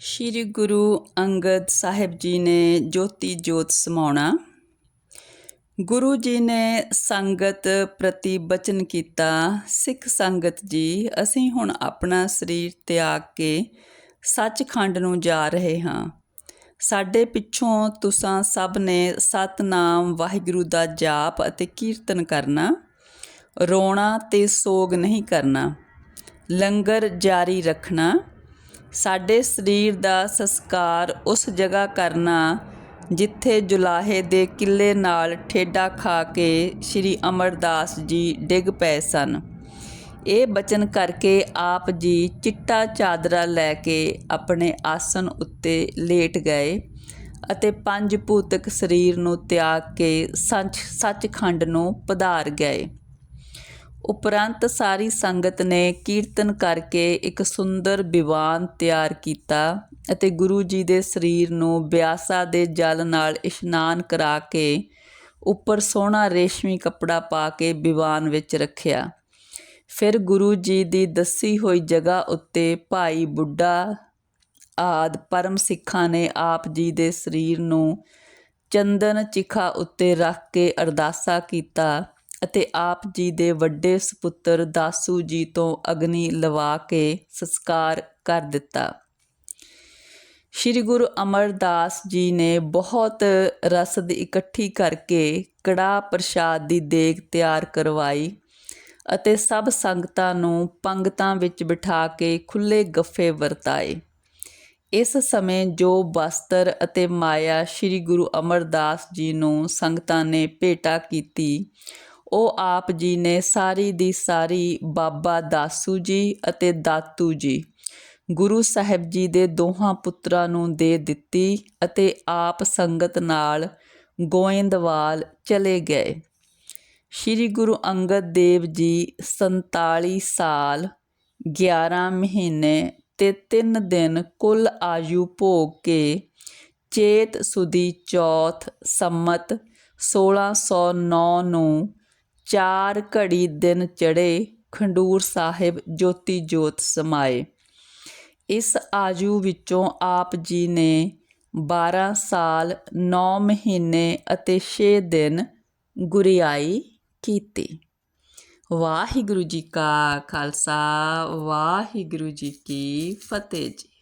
ਸ਼੍ਰੀ ਗੁਰੂ ਅੰਗਦ ਸਾਹਿਬ ਜੀ ਨੇ ਜੋਤੀ ਜੋਤ ਸਮਾਉਣਾ। ਗੁਰੂ ਜੀ ਨੇ ਸੰਗਤ ਪ੍ਰਤੀ ਬਚਨ ਕੀਤਾ, ਸਿੱਖ ਸੰਗਤ ਜੀ, ਅਸੀਂ ਹੁਣ ਆਪਣਾ ਸਰੀਰ ਤਿਆਗ ਕੇ ਸੱਚਖੰਡ ਨੂੰ ਜਾ ਰਹੇ ਹਾਂ। ਸਾਡੇ ਪਿੱਛੋਂ ਤੁਸਾਂ ਸਭ ਨੇ ਸਤਨਾਮ ਵਾਹਿਗੁਰੂ ਦਾ ਜਾਪ ਅਤੇ ਕੀਰਤਨ ਕਰਨਾ, ਰੋਣਾ ਤੇ ਸੋਗ ਨਹੀਂ ਕਰਨਾ, ਲੰਗਰ ਜਾਰੀ ਰੱਖਣਾ ਸਾਡੇ ਸਰੀਰ ਦਾ ਸੰਸਕਾਰ ਉਸ ਜਗ੍ਹਾ ਕਰਨਾ ਜਿੱਥੇ ਜੁਲਾਹੇ ਦੇ ਕਿੱਲੇ ਨਾਲ ਠੇਡਾ ਖਾ ਕੇ ਸ੍ਰੀ ਅਮਰਦਾਸ ਜੀ ਡਿੱਗ ਪਏ ਸਨ। ਇਹ ਬਚਨ ਕਰਕੇ ਆਪ ਜੀ ਚਿੱਟਾ ਚਾਦਰਾ ਲੈ ਕੇ ਆਪਣੇ ਆਸਨ ਉੱਤੇ ਲੇਟ ਗਏ ਅਤੇ ਪੰਜ ਭੂਤਕ ਸਰੀਰ ਨੂੰ ਤਿਆਗ ਕੇ ਸੱਚ ਸੱਚਖੰਡ ਨੂੰ ਪਧਾਰ ਗਏ। ਉਪਰੰਤ ਸਾਰੀ ਸੰਗਤ ਨੇ ਕੀਰਤਨ ਕਰਕੇ ਇੱਕ ਸੁੰਦਰ ਵਿਵਾਨ ਤਿਆਰ ਕੀਤਾ ਅਤੇ ਗੁਰੂ ਜੀ ਦੇ ਸਰੀਰ ਨੂੰ ਬਿਆਸਾ ਦੇ ਜਲ ਨਾਲ ਇਸ਼ਨਾਨ ਕਰਾ ਕੇ ਉੱਪਰ ਸੋਹਣਾ ਰੇਸ਼ਮੀ ਕੱਪੜਾ ਪਾ ਕੇ ਵਿਵਾਨ ਵਿੱਚ ਰੱਖਿਆ। ਫਿਰ ਗੁਰੂ ਜੀ ਦੀ ਦੱਸੀ ਹੋਈ ਜਗ੍ਹਾ ਉੱਤੇ ਭਾਈ ਬੁੱਢਾ ਆਦ ਪਰਮ ਸਿੱਖਾਂ ਨੇ ਆਪ ਜੀ ਦੇ ਸਰੀਰ ਨੂੰ ਚੰਦਨ ਚਿਖਾ ਉੱਤੇ ਰੱਖ ਕੇ ਅਰਦਾਸਾ ਕੀਤਾ। ਅਤੇ ਆਪ ਜੀ ਦੇ ਵੱਡੇ ਸੁਪੁੱਤਰ ਦਾਸੂ ਜੀ ਤੋਂ ਅਗਨੀ ਲਵਾ ਕੇ ਸੰਸਕਾਰ ਕਰ ਦਿੱਤਾ। ਸ੍ਰੀ ਗੁਰੂ ਅਮਰਦਾਸ ਜੀ ਨੇ ਬਹੁਤ ਰਸਦ ਇਕੱਠੀ ਕਰਕੇ ਕੜਾ ਪ੍ਰਸ਼ਾਦ ਦੀ ਦੇਗ ਤਿਆਰ ਕਰਵਾਈ ਅਤੇ ਸਭ ਸੰਗਤਾਂ ਨੂੰ ਪੰਗਤਾਂ ਵਿੱਚ ਬਿਠਾ ਕੇ ਖੁੱਲੇ ਗੱਫੇ ਵਰਤਾਏ। ਇਸ ਸਮੇਂ ਜੋ ਬਸਤਰ ਅਤੇ ਮਾਇਆ ਸ੍ਰੀ ਗੁਰੂ ਅਮਰਦਾਸ ਜੀ ਨੂੰ ਸੰਗਤਾਂ ਨੇ ਭੇਟਾ ਕੀਤੀ ਉਹ ਆਪ ਜੀ ਨੇ ਸਾਰੀ ਦੀ ਸਾਰੀ ਬਾਬਾ ਦਾਸੂ ਜੀ ਅਤੇ ਦਾਤੂ ਜੀ ਗੁਰੂ ਸਾਹਿਬ ਜੀ ਦੇ ਦੋਹਾਂ ਪੁੱਤਰਾਂ ਨੂੰ ਦੇ ਦਿੱਤੀ ਅਤੇ ਆਪ ਸੰਗਤ ਨਾਲ ਗੋਇੰਦਵਾਲ ਚਲੇ ਗਏ। ਸ੍ਰੀ ਗੁਰੂ ਅੰਗਦ ਦੇਵ ਜੀ 47 ਸਾਲ 11 ਮਹੀਨੇ ਤੇ 3 ਦਿਨ ਕੁੱਲ ਆਯੂ ਭੋਗ ਕੇ ਚੇਤ ਸੁਦੀ ਚੌਥ ਸੰਮਤ 1609 ਨੂੰ ਚਾਰ ਘੜੀ ਦਿਨ ਚੜੇ ਖੰਡੂਰ ਸਾਹਿਬ ਜੋਤੀ ਜੋਤ ਸਮਾਏ। ਇਸ ਆਜੂ ਵਿੱਚੋਂ ਆਪ ਜੀ ਨੇ 12 ਸਾਲ 9 ਮਹੀਨੇ ਅਤੇ 6 ਦਿਨ ਗੁਰਿਆਈ ਕੀਤੀ। ਵਾਹਿਗੁਰੂ ਜੀ ਕਾ ਖਾਲਸਾ, ਵਾਹਿਗੁਰੂ ਜੀ ਕੀ ਫਤਿਹ ਜੀ।